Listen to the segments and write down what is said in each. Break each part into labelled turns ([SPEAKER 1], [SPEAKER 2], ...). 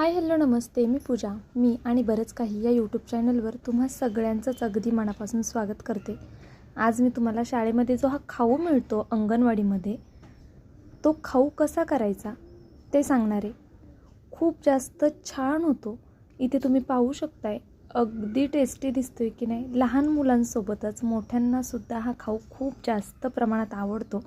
[SPEAKER 1] Hi hello नमस्ते. मी पूजा. मी आणि बरंच काही या यूट्यूब चॅनलवर तुम्हा सगळ्यांचंच अगदी मनापासून स्वागत करते. आज मी तुम्हाला शाळेमध्ये जो हा खाऊ मिळतो अंगणवाडीमध्ये तो खाऊ कसा करायचा ते सांगणार आहे. खूप जास्त छान होतो. इथे तुम्ही पाहू शकताय अगदी टेस्टी दिसतोय की नाही. लहान मुलांसोबतच मोठ्यांनासुद्धा हा खाऊ खूप जास्त प्रमाणात आवडतो.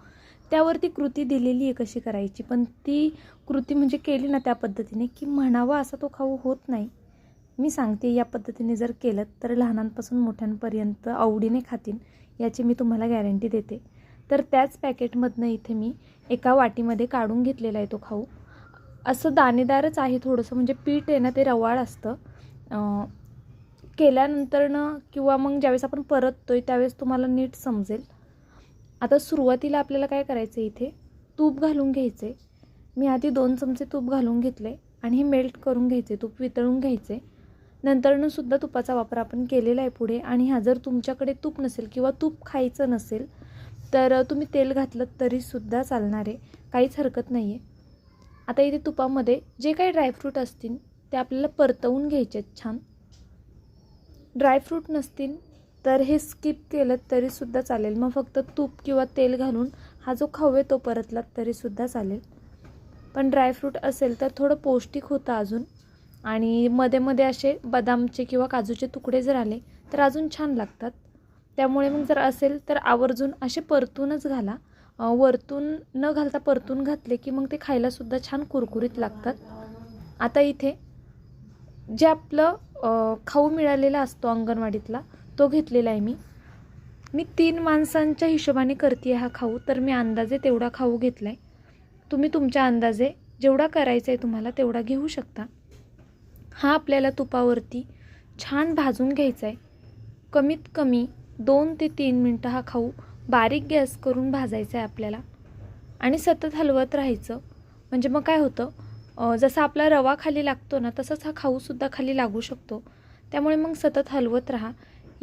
[SPEAKER 1] त्यावरती कृती दिलेली आहे कशी करायची? पण ती कृती म्हणजे केली ना त्या पद्धतीने की म्हणावा असा तो खाऊ होत नाही. मी सांगते या पद्धतीने जर केलं तर लहानांपासून मोठ्यांपर्यंत आवडीने खातील याची मी तुम्हाला गॅरंटी देते. तर त्याच पॅकेटमधनं इथे मी एका वाटीमध्ये काढून घेतलेला आहे तो खाऊ. असं दाणेदारच आहे थोडंसं म्हणजे पीठ आहे ना ते रवाळ असतं. केल्यानंतरनं किंवा मग ज्यावेळेस आपण परततोय त्यावेळेस तुम्हाला नीट समजेल. आता सुरुवातीला आपल्याला काय करायचं आहे इथे? तूप घालून घ्यायचे मी आधी दोन चमचे तूप घालून घेतले आणि हे मेल्ट करून घ्यायचे तूप वितळून घ्यायचे नंतरनं सुद्धा तुपाचा वापर आपण केलेला आहे पुढे. आणि हा जर तुमच्याकडे तूप नसेल किंवा तूप खायचं नसेल तर तुम्ही तेल घातलं तरीसुद्धा चालणार आहे. काहीच हरकत नाही आहे आता इथे तुपामध्ये जे काही ड्रायफ्रूट असतील ते आपल्याला परतवून घ्यायचे आहेत छान ड्रायफ्रूट नसतील तर हे स्किप केलं तरीसुद्धा चालेल. मग फक्त तूप किंवा तेल घालून हा जो खाऊ आहे तो परतलात तरीसुद्धा चालेल. पण ड्रायफ्रूट असेल तर थोडं पौष्टिक होतं अजून. आणि मध्ये मध्ये असे बदामचे किंवा काजूचे तुकडे जर आले तर अजून छान लागतात. त्यामुळे मग जर असेल तर आवर्जून असे परतूनच घाला. वरतून न घालता परतून घातले की मग ते खायलासुद्धा छान कुरकुरीत लागतात. आता इथे जे आपलं खाऊ मिळालेला असतो अंगणवाडीतला तो घेतलेला आहे मी. मी तीन माणसांच्या हिशोबाने करते हा खाऊ तर मी अंदाजे तेवढा खाऊ घेतला आहे तुम्ही तुमच्या अंदाजे जेवढा करायचा आहे तुम्हाला तेवढा घेऊ शकता. हा आपल्याला तुपावरती छान भाजून घ्यायचा आहे कमीत कमी दोन ते तीन मिनटं हा खाऊ बारीक गॅस करून भाजायचा आहे आपल्याला. आणि सतत हलवत राहायचं. म्हणजे मग काय होतं जसा आपला रवा खाली लागतो ना तसंच हा खाऊसुद्धा खाली लागू शकतो. त्यामुळे मग सतत हलवत राहा.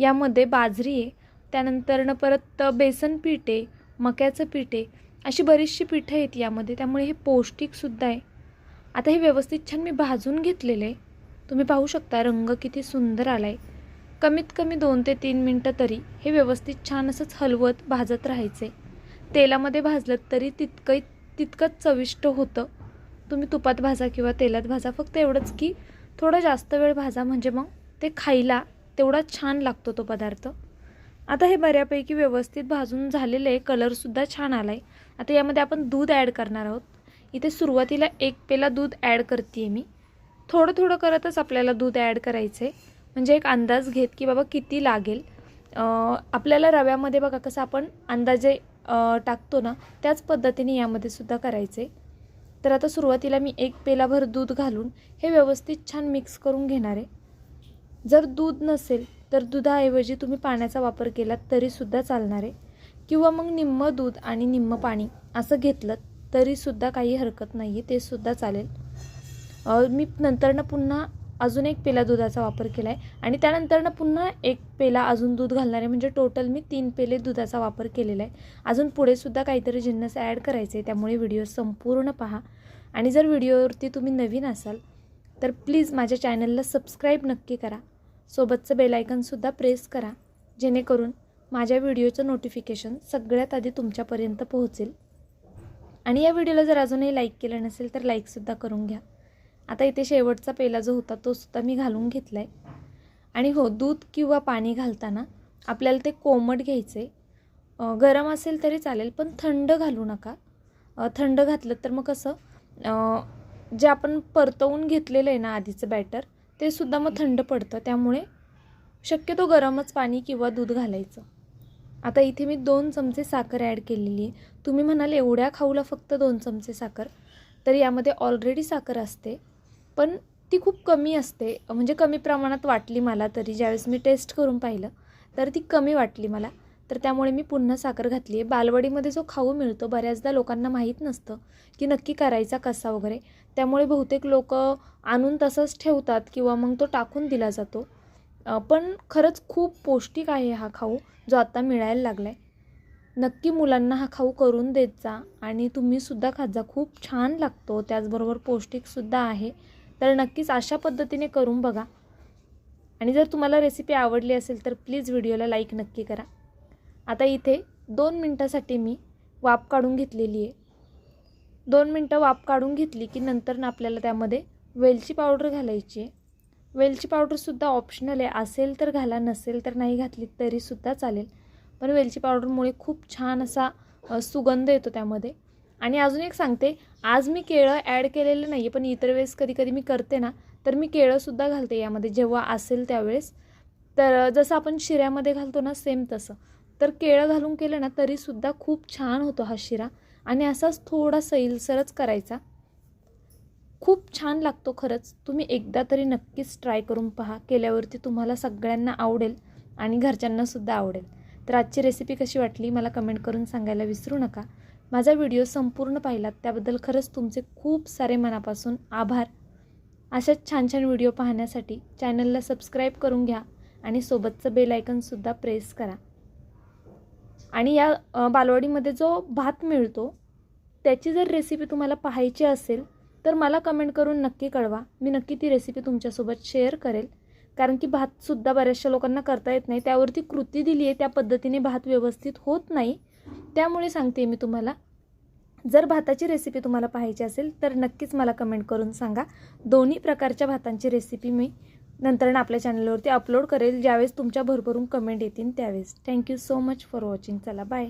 [SPEAKER 1] यामध्ये बाजरी आहे त्यानंतरनं परत बेसन पीठ आहे मक्याचं पीठ आहे अशी बरीचशी पीठं आहेत यामध्ये. त्यामुळे हे पौष्टिकसुद्धा आहे. आता हे व्यवस्थित छान मी भाजून घेतलेलं आहे. तुम्ही पाहू शकता रंग किती सुंदर आला आहे कमीत कमी दोन ते तीन मिनटं तरी हे व्यवस्थित छान असंच हलवत भाजत राहायचे तेलामध्ये भाजलं तरी तितकं तितकंच चविष्ट होतं. तुम्ही तुपात भाजा किंवा तेलात भाजा. फक्त एवढंच की थोडं जास्त वेळ भाजा म्हणजे मग ते खायला तेवढा छान लागतो तो पदार्थ. आता हे बऱ्यापैकी व्यवस्थित भाजून झालेलं आहे कलरसुद्धा छान आला आहे आता यामध्ये आपण दूध ॲड करणार आहोत. इथे सुरुवातीला एक पेला दूध ॲड करते मी. थोडं थोडं करतच आपल्याला दूध ॲड करायचं आहे म्हणजे एक अंदाज घेत की बाबा किती लागेल. आपल्याला रव्यामध्ये बघा कसं आपण अंदाजे टाकतो ना त्याच पद्धतीने यामध्ये सुद्धा करायचं तर आता सुरुवातीला मी एक पेलाभर दूध घालून हे व्यवस्थित छान मिक्स करून घेणार आहे. जर दूध नसेल तर दुधाऐवजी तुम्ही पाण्याचा वापर केलात तरीसुद्धा चालणार आहे. किंवा मग निम्म दूध आणि निम्मं पाणी असं घेतलं तरीसुद्धा काही हरकत नाही आहे ते सुद्धा चालेल. मी नंतरनं पुन्हा अजून एक पेला दुधाचा वापर केला आहे आणि त्यानंतरनं पुन्हा एक पेला अजून दूध घालणार आहे. म्हणजे टोटल मी तीन पेले दुधाचा वापर केलेला आहे. अजून पुढेसुद्धा काहीतरी जिन्नस ॲड करायचे आहे. त्यामुळे व्हिडिओ संपूर्ण पहा. आणि जर व्हिडिओवरती तुम्ही नवीन असाल तर प्लीज माझ्या चॅनलला सबस्क्राईब नक्की करा. सोबतचं बेलायकनसुद्धा प्रेस करा जेणेकरून माझ्या व्हिडिओचं नोटिफिकेशन सगळ्यात आधी तुमच्यापर्यंत पोहोचेल. आणि या व्हिडिओला जर अजूनही लाईक केलं नसेल तर लाईकसुद्धा करून घ्या. आता इथे शेवटचा पेला जो होता तो सुद्धा मी घालून घेतला आहे आणि हो दूध किंवा पाणी घालताना आपल्याला ते कोमट घ्यायचे गरम असेल तरी चालेल पण थंड घालू नका. थंड घातलं तर मग कसं जे आपण परतवून घेतलेलं आहे ना आधीचं बॅटर ते सुद्धा मग थंड पडतं. त्यामुळे शक्यतो गरमच पाणी किंवा दूध घालायचं. आता इथे मी दोन चमचे साखर ॲड केलेली आहे. तुम्ही म्हणाल एवढ्या खाऊला फक्त दोन चमचे साखर. तर यामध्ये ऑलरेडी साखर असते. पण ती खूप कमी असते. म्हणजे कमी प्रमाणात वाटली मला तरी. ज्यावेळेस मी टेस्ट करून पाहिलं तर ती कमी वाटली मला. तर त्यामुळे मी पुन्हा साखर घातली आहे. बालवाडीमध्ये जो खाऊ मिळतो बऱ्याचदा लोकांना माहीत नसतं की नक्की करायचा कसा वगैरे. त्यामुळे बहुतेक लोक आणून तसंच ठेवतात किंवा मग तो टाकून दिला जातो. पण खरंच खूप पौष्टिक आहे हा खाऊ जो आता मिळायला लागला आहे नक्की मुलांना हा खाऊ करून देत जा आणि तुम्हीसुद्धा खात जा. खूप छान लागतो त्याचबरोबर पौष्टिकसुद्धा आहे. तर नक्कीच अशा पद्धतीने करून बघा. आणि जर तुम्हाला रेसिपी आवडली असेल तर प्लीज व्हिडिओला लाईक नक्की करा. आता इथे दोन मिनटासाठी मी वाफ काढून घेतलेली आहे. दोन मिनटं वाफ काढून घेतली की नंतर ना आपल्याला त्यामध्ये वेलची पावडर घालायची आहे. वेलची पावडरसुद्धा ऑप्शनल आहे. असेल तर घाला नसेल तर नाही घातली तरीसुद्धा चालेल. पण वेलची पावडरमुळे खूप छान असा सुगंध येतो त्यामध्ये. आणि अजून एक सांगते आज मी केळं ॲड केलेलं नाही आहे पण इतर वेळेस कधी कधी मी करते ना तर मी केळंसुद्धा घालते यामध्ये. जेव्हा असेल त्यावेळेस. तर जसं आपण शिऱ्यामध्ये घालतो ना सेम तसं. तर केळं घालून केलं ना तरीसुद्धा खूप छान होतो हा शिरा. आणि असाच थोडा सैलसरच करायचा. खूप छान लागतो खरंच. तुम्ही एकदा तरी नक्कीच ट्राय करून पहा. केल्यावरती तुम्हाला सगळ्यांना आवडेल आणि घरच्यांनासुद्धा आवडेल. तर आजची रेसिपी कशी वाटली मला कमेंट करून सांगायला विसरू नका. माझा व्हिडिओ संपूर्ण पाहिलात त्याबद्दल खरंच तुमचे खूप सारे मनापासून आभार. अशाच छान छान व्हिडिओ पाहण्यासाठी चॅनलला सबस्क्राईब करून घ्या आणि सोबतचं बेल आयकनसुद्धा प्रेस करा. आणि या बालवाडीमध्ये जो भात मिळतो त्याची जर रेसिपी तुम्हाला पाहायची असेल तर मला कमेंट करून नक्की कळवा. मी नक्की ती रेसिपी तुमच्यासोबत शेअर करेल. कारण की भातसुद्धा बऱ्याचशा लोकांना करता येत नाही. त्यावरती कृती दिली आहे त्या पद्धतीने भात व्यवस्थित होत नाही. त्यामुळे सांगते मी तुम्हाला. जर भाताची रेसिपी तुम्हाला पाहायची असेल तर नक्कीच मला कमेंट करून सांगा. दोन्ही प्रकारच्या भातांची रेसिपी मी नंतर आपल्या चॅनलवरती अपलोड करेल. ज्यावेळेस तुमच्या भरभरून कमेंट येतील त्यावेळेस. Thank you so much for watching चला बाय